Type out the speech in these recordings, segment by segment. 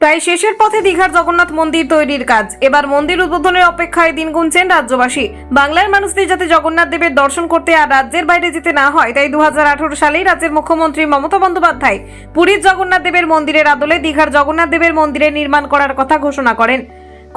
প্রায় শেষের পথে দীঘার জগন্নাথ মন্দির তৈরির কাজ। এবার মন্দির উদ্বোধনের অপেক্ষায় দিন গুনছেন রাজ্যবাসী। বাংলার মানুষদের যাতে জগন্নাথ দেবের দর্শন করতে আর রাজ্যের বাইরে যেতে না হয়, তাই দু সালেই রাজ্যের মুখ্যমন্ত্রী মমতা বন্দ্যোপাধ্যায় পুরীর জগন্নাথ দেবের মন্দিরের আদলে দীঘার জগন্নাথ দেবের মন্দিরে নির্মাণ করার কথা ঘোষণা করেন।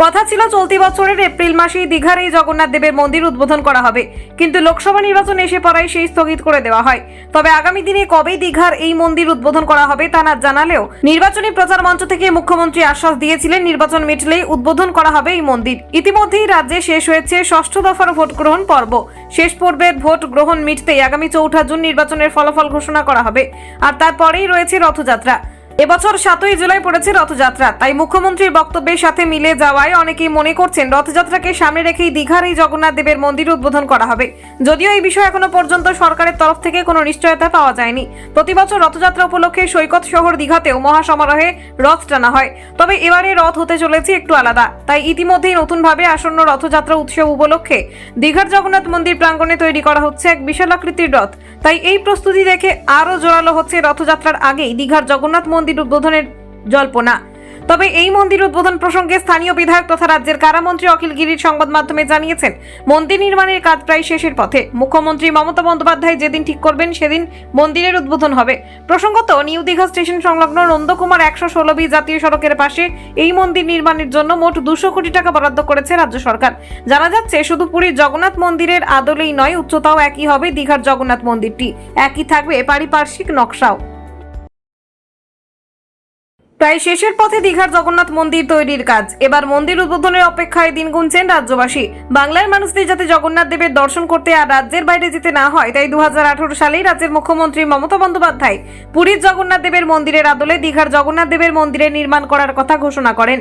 কথা ছিল চলতি বছরের এপ্রিল মাসেই দীঘার এই জগন্নাথ দেবের মন্দির উদ্বোধন করা হবে। কিন্তু লোকসভা নির্বাচন এসে পড়ায় সেই স্থগিত করে দেওয়া হয়। তবে আগামী দিনে কবে দীঘার এই মন্দির উদ্বোধন করা হবে তা না জানালেও নির্বাচনী প্রচার মঞ্চ থেকে মুখ্যমন্ত্রী আশ্বাস দিয়েছিলেন, নির্বাচন মিটলেই উদ্বোধন করা হবে এই মন্দির। ইতিমধ্যেই রাজ্যে শেষ হয়েছে ষষ্ঠ দফার ভোট গ্রহণ পর্ব। শেষ পর্বের ভোট গ্রহণ মিটতেই আগামী চৌঠা জুন নির্বাচনের ফলাফল ঘোষণা করা হবে। আর তারপরেই রয়েছে রথযাত্রা। এবছর সাতই জুলাই পড়েছে রথযাত্রা, তাই মুখ্যমন্ত্রীর বক্তব্যের সাথে মিলে যাওয়ায় অনেকেই মনে করছেন রথযাত্রাকে সামনে রেখেই দীঘার এই জগন্নাথ দেবের মন্দির উদ্বোধন করা হবে। যদিও এই বিষয়ে এখনও পর্যন্ত সরকারের তরফ থেকে কোনো নিশ্চয়তা পাওয়া যায়নি। প্রতি বছর রথযাত্রা উপলক্ষে সৈকত শহর দীঘাতেও মহাসমারোহে রথ টানা হয়। তবে এবারে রথ হতে চলেছে একটু আলাদা। তাই ইতিমধ্যেই নতুনভাবে আসন্ন রথযাত্রা উৎসব উপলক্ষে দীঘার জগন্নাথ মন্দির প্রাঙ্গণে তৈরি করা হচ্ছে এক বিশাল আকৃতির রথ। তাই এই প্রস্তুতি দেখে আরও জোরালো হচ্ছে রথযাত্রার আগেই দীঘার জগন্নাথ মন্দির উদ্বোধনের জল্পনা। তবে এই মন্দির উদ্বোধন প্রসঙ্গে স্থানীয় বিধায়ক তথা রাজ্যের কারামন্ত্রী অখিল গিরির সংবাদ মাধ্যমে জানিয়েছেন, মন্দির নির্মাণের কাজ প্রায় শেষের পথে। মুখ্যমন্ত্রী মমতা বন্দ্যোপাধ্যায় যেদিন ঠিক করবেন, সেদিন মন্দিরের উদ্বোধন হবে। প্রসঙ্গত, নিউ দীঘা স্টেশন সংলগ্ন নন্দকুমার একশো ষোলো বি জাতীয় সড়কের পাশে এই মন্দির নির্মাণের জন্য মোট দুশো কোটি টাকা বরাদ্দ করেছে রাজ্য সরকার। জানা যাচ্ছে, শুধু পুরীর জগন্নাথ মন্দিরের আদলেই নয়, উচ্চতাও একই হবে দীঘার জগন্নাথ মন্দিরটি। একই থাকবে পারিপার্শ্বিক নকশাও। প্রায় শেষের পথে দীঘার জগন্নাথ মন্দির তৈরির কাজ। এবার মন্দির উদ্বোধনের অপেক্ষায় দিন গুনছেন রাজ্যবাসী। বাংলার মানুষদের যাতে জগন্নাথ দেবের দর্শন করতে আর রাজ্যের বাইরে যেতে না হয়, তাই দু হাজার সালেই রাজ্যের মুখ্যমন্ত্রী মমতা বন্দ্যোপাধ্যায় পুরীর জগন্নাথ দেবের মন্দিরের আদলে দীঘার জগন্নাথ দেবের মন্দিরে নির্মাণ করার কথা ঘোষণা করেন।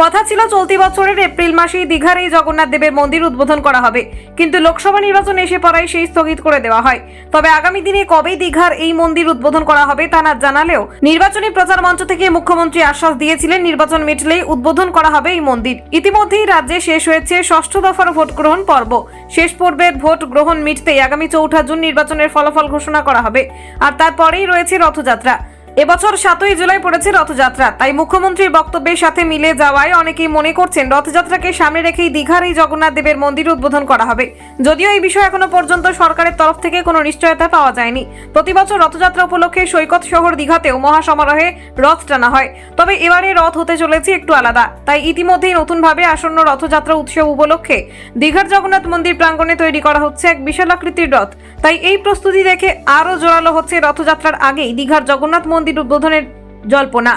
কথা ছিল চলতি বছরের এপ্রিল মাসেই দীঘার এই জগন্নাথ দেবের মন্দির উদ্বোধন করা হবে। কিন্তু লোকসভা নির্বাচন এসে পড়ায় সেই স্থগিত করে দেওয়া হয়। তবে আগামী দিনে কবে দীঘার এই মন্দির উদ্বোধন করা হবে তা না জানালেও নির্বাচনী প্রচার মঞ্চ থেকে মুখ্যমন্ত্রী আশ্বাস দিয়েছিলেন, নির্বাচন মিটলেই উদ্বোধন করা হবে এই মন্দির। ইতিমধ্যেই রাজ্যে শেষ হয়েছে ষষ্ঠ দফার ভোট গ্রহণ পর্ব। শেষ পর্বের ভোট গ্রহণ মিটতেই আগামী চৌঠা জুন নির্বাচনের ফলাফল ঘোষণা করা হবে। আর তারপরেই রয়েছে রথযাত্রা। এবছর সাতই জুলাই পড়েছে রথযাত্রা, তাই মুখ্যমন্ত্রীর বক্তব্যের সাথে মিলে যাওয়ায় অনেকেই মনে করছেন রথযাত্রাকে সামনে রেখেই দীঘার এই জগন্নাথ দেবের মন্দির উদ্বোধন করা হবে। যদিও এই বিষয়ে এখনও পর্যন্ত সরকারের তরফ থেকে কোনো নিশ্চয়তা পাওয়া যায়নি। প্রতি বছর রথযাত্রা উপলক্ষে সৈকত শহর দীঘাতেও মহাসমারোহে রথ টানা হয়। তবে এবারে রথ হতে চলেছে একটু আলাদা, তাই ইতিমধ্যেই নতুনভাবে আসন্ন রথযাত্রা উৎসব উপলক্ষে দীঘার জগন্নাথ মন্দির প্রাঙ্গণে তৈরি করা হচ্ছে এক বিশাল আকৃতির রথ। তাই এই প্রস্তুতি দেখে আরও জোরালো হচ্ছে রথযাত্রার আগেই দীঘার জগন্নাথ মন্দির উদ্বোধনের জল্পনা।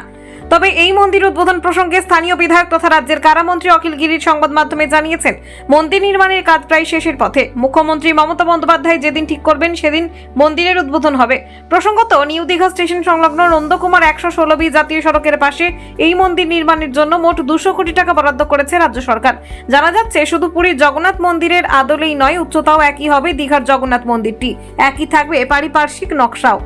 তবে এই মন্দির উদ্বোধন প্রসঙ্গে স্থানীয় বিধায়ক তথা রাজ্যের কারামন্ত্রী অখিল গিরির সংবাদ মাধ্যমে জানিয়েছেন, মন্দির নির্মাণের কাজ প্রায় শেষের পথে। মুখ্যমন্ত্রী মমতা বন্দ্যোপাধ্যায় যেদিন ঠিক করবেন, সেদিন মন্দিরের উদ্বোধন হবে। প্রসঙ্গত, নিউ দীঘা স্টেশন সংলগ্ন নন্দকুমার একশো ষোলো বি জাতীয় সড়কের পাশে এই মন্দির নির্মাণের জন্য মোট দুশো কোটি টাকা বরাদ্দ করেছে রাজ্য সরকার। জানা যাচ্ছে, শুধু পুরীর জগন্নাথ মন্দিরের আদলেই নয়, উচ্চতাও একই হবে দীঘার জগন্নাথ মন্দিরটি। একই থাকবে পারিপার্শ্বিক নকশাও।